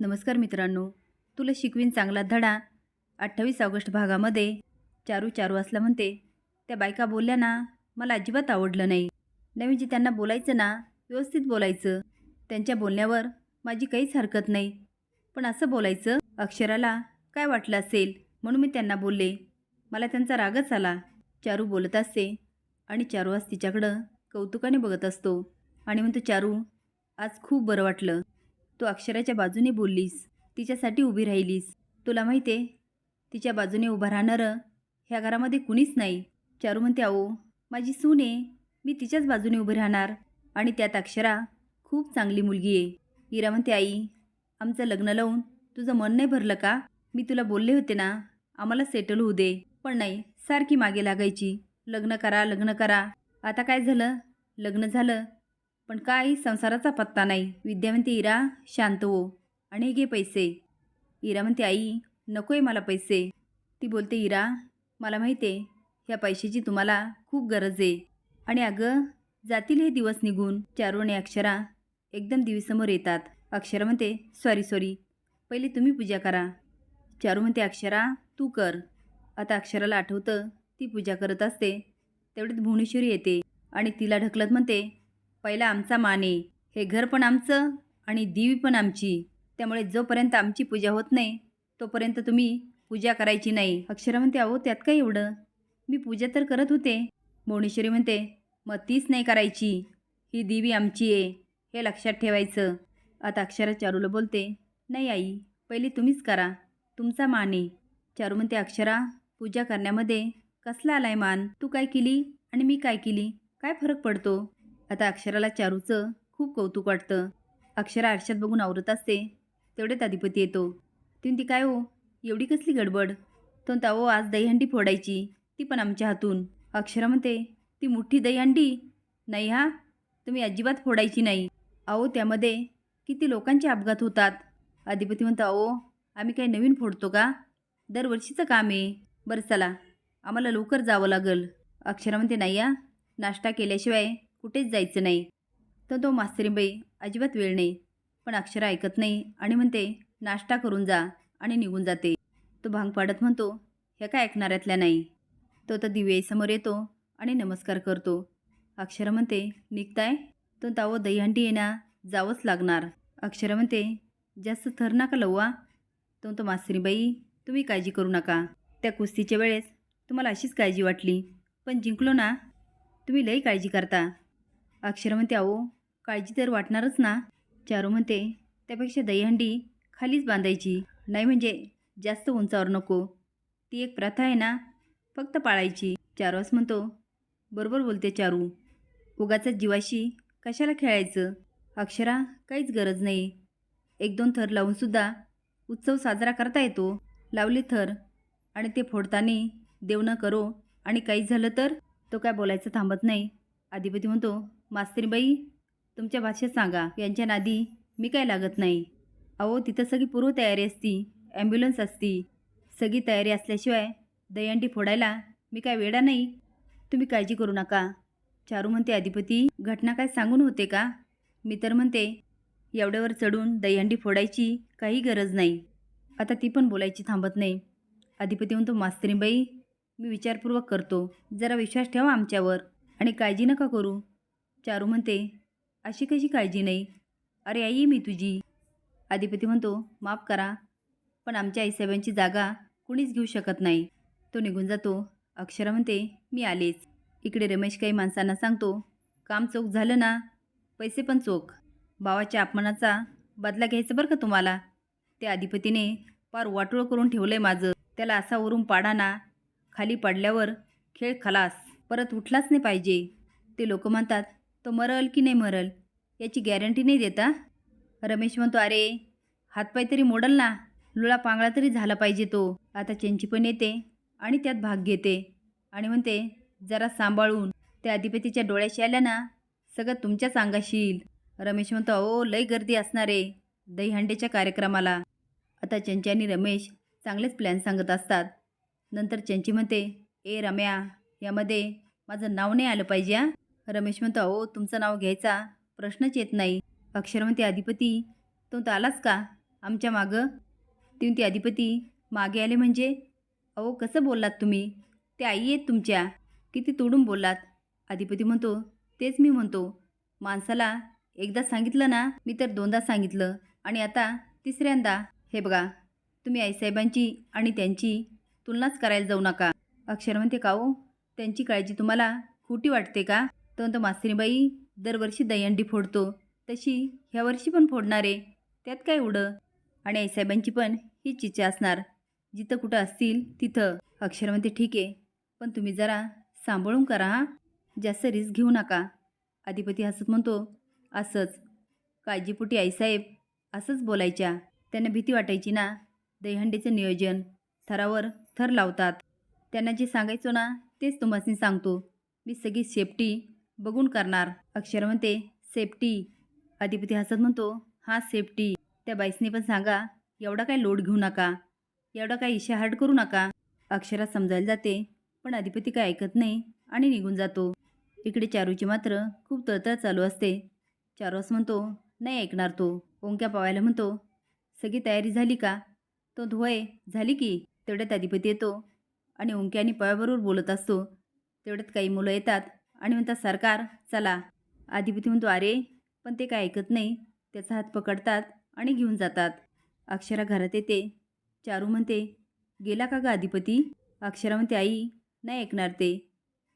नमस्कार मित्रांनो. तुला शिकवीन चांगला धडा अठ्ठावीस ऑगस्ट भागामध्ये चारू चारू असला म्हणते. त्या बायका बोलल्या ना मला अजिबात आवडलं नाही. नवीन जे त्यांना बोलायचं ना व्यवस्थित बोलायचं. त्यांच्या बोलण्यावर माझी काहीच हरकत नाही. पण असं बोलायचं अक्षराला काय वाटलं असेल म्हणून मी त्यांना बोलले. मला त्यांचा रागच आला. चारू बोलत असते आणि चारू आज तिच्याकडं कौतुकाने बघत असतो. आणि म्हणतो चारू आज खूप बरं वाटलं. तू अक्षराच्या बाजूने बोललीस. तिच्यासाठी उभी राहिलीस. तुला माहिती आहे तिच्या बाजूने उभं राहणारं ह्या घरामध्ये कुणीच नाही. चारू म्हणते अहो माझी सून आहे. मी तिच्याच बाजूने उभी राहणार आणि त्यात अक्षरा खूप चांगली मुलगी आहे. इरा म्हणते आई आमचं लग्न लावून तुझं मन नाही भरलं का? मी तुला बोलले होते ना आम्हाला सेटल होऊ दे. पण नाही सारखी मागे लागायची. लग्न करा लग्न करा. आता काय झालं? लग्न झालं. पण काय संसाराचा पत्ता नाही. विद्या म्हणते इरा शांत हो आणि घे पैसे. इरा म्हणते आई नको आहे मला पैसे. ती बोलते इरा मला माहिती आहे ह्या पैशाची तुम्हाला खूप गरज आहे. आणि अगं जातील हे दिवस निघून. चारू आणि अक्षरा एकदम दिवीसमोर येतात. अक्षरा म्हणते सॉरी सॉरी पहिले तुम्ही पूजा करा. चारू म्हणते अक्षरा तू कर. आता अक्षराला आठवतं ती पूजा करत असते तेवढ्यात भुवनेश्वरी येते आणि तिला ढकलत म्हणते पहिला आमचा मान आहे हे घर पण आमचं आणि देवी पण आमची. त्यामुळे जोपर्यंत आमची पूजा होत नाही तोपर्यंत तुम्ही पूजा करायची नाही. अक्षरा म्हणते अहो त्यात काय एवढं? मी पूजा तर करत होते. भुवनेश्वरी म्हणते मग तीच नाही करायची. ही देवी आमची आहे. हे लक्षात ठेवायचं. आता अक्षरा चारूला बोलते नाही आई पहिले तुम्हीच करा. तुमचा मान. आहे चारू म्हणते अक्षरा पूजा करण्यामध्ये कसला आलाय मान? तू काय केली आणि मी काय केली? काय फरक पडतो? आता अक्षराला चारूचं खूप कौतुक वाटतं. अक्षरा आरशात बघून आवरत असते. तेवढ्यात अधिपती येतो. ती काय हो? एवढी कसली गडबड? तो तावो हो, आज दहीहंडी फोडायची. ती पण आमच्या हातून. अक्षरा म्हणते ती मोठी दहीहंडी? नाही हा? तुम्ही अजिबात फोडायची नाही. अहो त्यामध्ये किती लोकांचे अपघात होतात. अधिपती म्हणतो अहो आम्ही काही नवीन फोडतो का? दरवर्षीचं काम आहे. बरं चला आम्हाला लवकर जावं लागल. अक्षरा म्हणते नाही या नाश्ता केल्याशिवाय कुठेच जायचं नाही. तर तो मास्तरीबाई अजिबात वेळ नाही. पण अक्षरा ऐकत नाही आणि म्हणते नाश्ता करून जा आणि निघून जाते. तो भांग पाडत म्हणतो ह्या काय ऐकणाऱ्यातल्या नाही? तो तर दिव्याईसमोर येतो आणि नमस्कार करतो. अक्षरा म्हणते निघताय? तो तावो दहीहंडी येणार जावंच लागणार. अक्षरा म्हणते जास्त थर नका लववा तो तो मास्तरीबाई तुम्ही काळजी करू नका. त्या कुस्तीच्या वेळेस तुम्हाला अशीच काळजी वाटली. पण जिंकलो ना तुम्ही लई काळजी करता. अक्षर म्हणते अहो काळजी तर वाटणारच ना. चारू म्हणते त्यापेक्षा दहीहंडी खालीच बांधायची. नाही म्हणजे जास्त उंचावर नको. ती एक प्रथा आहे ना फक्त पाळायची. चारूस म्हणतो. बरोबर बोलते चारू. उगाचा जीवाशी कशाला खेळायचं? अक्षरा काहीच गरज नाही. एक दोन थर लावूनसुद्धा उत्सव साजरा करता येतो. लावले थर आणि ते फोडताना देव न करो आणि काही झालं तर तो काय बोलायचं थांबत नाही. अधिपती म्हणतो मास्तरीबाई तुमच्या भाषेत सांगा यांच्या नादी मी काय लागत नाही. अहो तिथं सगळी पूर्वतयारी असती ॲम्ब्युलन्स असती. सगळी तयारी असल्याशिवाय दहीहंडी फोडायला मी काय वेडा नाही. तुम्ही काळजी करू नका. चारू म्हणते अधिपती घटना काय सांगून होते का? मी तर म्हणते एवढ्यावर चढून दहीहंडी फोडायची काही गरज नाही. आता ती पण बोलायची थांबत नाही. अधिपती म्हणतो मास्तरीबाई मी विचारपूर्वक करतो. जरा विश्वास ठेवा आमच्यावर आणि काळजी नका करू. चारू म्हणते अशी कशी काळजी नाही? अरे आई मी तुझी. अधिपती म्हणतो माफ करा पण आमच्या आईसाहेबांची जागा कुणीच घेऊ शकत नाही. तो निघून जातो. अक्षरा म्हणते मी आलेच. इकडे रमेश काही माणसांना सांगतो काम चोख झालं ना पैसे पण चोख. भावाच्या अपमानाचा बदला घ्यायचं बरं का तुम्हाला? त्या अधिपतीने फार वाटोळ करून ठेवलं आहे माझं. त्याला असा वरून पाडा ना खाली पडल्यावर खेळ खलास परत उठलाच नाही पाहिजे. ते लोक म्हणतात तो मरल की नाही मरल? याची गॅरंटी नाही देता रमेश म्हणतो अरे हातपाय तरी मोडल ना. लुळा पांगळा तरी झाला पाहिजे तो. आता चेंची पण येते आणि त्यात भाग घेते आणि म्हणते जरा सांभाळून. त्या अधिपतीच्या डोळ्याशी आल्या ना सगळं तुमच्याच अंगाशी येईल रमेश म्हणतो अहो लय गर्दी असणार आहे दहीहंडेच्या कार्यक्रमाला. आता चंची आणि रमेश चांगलेच प्लॅन सांगत असतात. नंतर चंची म्हणते ए रम्या यामध्ये माझं नाव नाही आलं पाहिजे रमेश म्हणतो अहो तुमचं नाव घ्यायचा प्रश्नच येत नाही. अक्षर म्हणते अधिपती तो तर आलाच का? आमच्या मागं? ती म्हणते अधिपती मागे आले म्हणजे? अहो कसं बोललात तुम्ही? ते आई आहेत तुमच्या. किती तोडून बोललात. अधिपती म्हणतो तेच मी म्हणतो. माणसाला एकदा सांगितलं ना मी तर दोनदा सांगितलं. आणि आता तिसऱ्यांदा. हे बघा तुम्ही आईसाहेबांची आणि त्यांची तुलनाच करायला जाऊ नका. अक्षर म्हणते का हो? त्यांची काळजी तुम्हाला खोटी वाटते का? तो म्हणतो मास्तरीबाई दरवर्षी दहीहंडी फोडतो. तशी ह्या वर्षी पण फोडणार. आहे त्यात काय उडं आणि आईसाहेबांची पण हीच इच्छा असणार. जिथं कुठं असतील तिथं. अक्षर म्हणते ठीक आहे पण तुम्ही जरा सांभाळून करा हा. जास्त रिस्क घेऊ नका. अधिपती हसत म्हणतो असंच. काळजीपोटी आईसाहेब असंच बोलायच्या. त्यांना भीती वाटायची ना दहीहंडीचं नियोजन. थरावर थर लावतात. त्यांना जे सांगायचो ना तेच तुम्हाला सांगतो. मी सगळी सेफ्टी बघून करणार. अक्षर म्हणते सेफ्टी. अधिपती हसत म्हणतो हां सेफ्टी. त्या बाईसने पण सांगा एवढा काय लोड घेऊ नका. एवढा काय इशा हार्ड करू नका. अक्षरात समजायला जाते पण अधिपती काय ऐकत नाही आणि निघून जातो. इकडे चारूची मात्र खूप तळतळ चालू असते. चारूस म्हणतो नाही ऐकणार तो. ओंक्या पावायला म्हणतो सगळी तयारी झाली का? तो धुवय झाली की? तेवढ्यात अधिपती येतो आणि ओंक्या आणि पवाबरोबर बोलत असतो. तेवढ्यात काही मुलं येतात आणि म्हणतात सरकार चला. अधिपती म्हणतो अरे पण ते काय ऐकत नाही. त्याचा हात पकडतात आणि घेऊन जातात. अक्षरा घरात येते. चारू म्हणते गेला का ग अधिपती अक्षरा म्हणते आई नाही ऐकणार ते.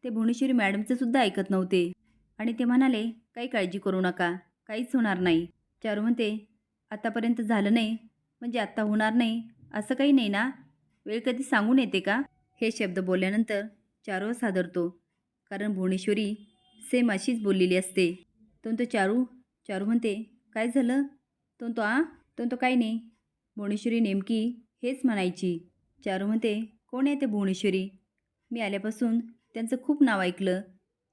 ते भुवनेश्वरी मॅडमचं सुद्धा ऐकत नव्हते. आणि ते म्हणाले काही काळजी करू नका काहीच होणार नाही. चारू म्हणते आतापर्यंत झालं नाही म्हणजे आत्ता होणार नाही असं काही नाही ना? वेळ कधी सांगून येते का? हे शब्द बोलल्यानंतर चारू सादरतो. कारण भुवनेश्वरी सेम अशीच बोललेली असते. तो तो चारू चारू म्हणते काय झालं? तो तो आ तो तो काय नाही. भुवनेश्वरी नेमकी हेच म्हणायची. चारू म्हणते कोण आहे ते भुवनेश्वरी? मी आल्यापासून त्यांचं खूप नाव ऐकलं.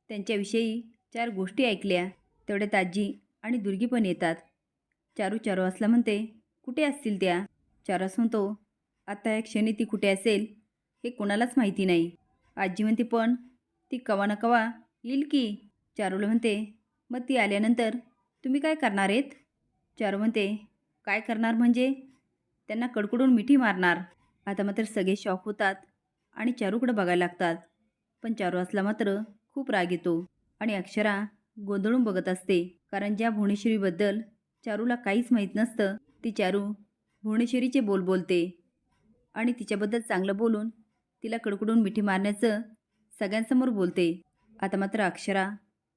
त्यांच्याविषयी चार गोष्टी ऐकल्या. तेवढ्यात आजी आणि दुर्गी पण येतात. चारू चारू असला म्हणते कुठे असतील त्या? चारूस म्हणतो आता या क्षणी ती कुठे असेल हे कोणालाच माहिती नाही. आजी म्हणते पण ती कवा ना कवा येईल की? चारूला म्हणते मग ती आल्यानंतर तुम्ही काय करणार आहेत? चारू म्हणते काय करणार म्हणजे? त्यांना कडकडून मिठी मारणार. आता मात्र सगळे शॉक होतात आणि चारूकडे बघायला लागतात. पण चारू असला मात्र खूप राग येतो आणि अक्षरा गोंधळून बघत असते. कारण ज्या भुवनेश्वरीबद्दल चारूला काहीच माहीत नसतं ती चारू भुवनेश्वरीचे बोल बोलते. आणि तिच्याबद्दल चांगलं बोलून तिला कडकडून मिठी मारण्याचं सगळ्यांसमोर बोलते. आता मात्र अक्षरा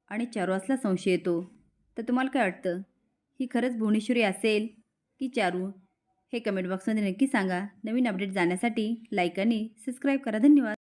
आणि चारुआसला संशय येतो. तर तुम्हाला काय वाटतं? ही खरंच भुवनेश्वरी असेल की चारू? हे कमेंट बॉक्समध्ये नक्की सांगा. नवीन अपडेट जाण्यासाठी लाईक आणि सबस्क्राईब करा. धन्यवाद.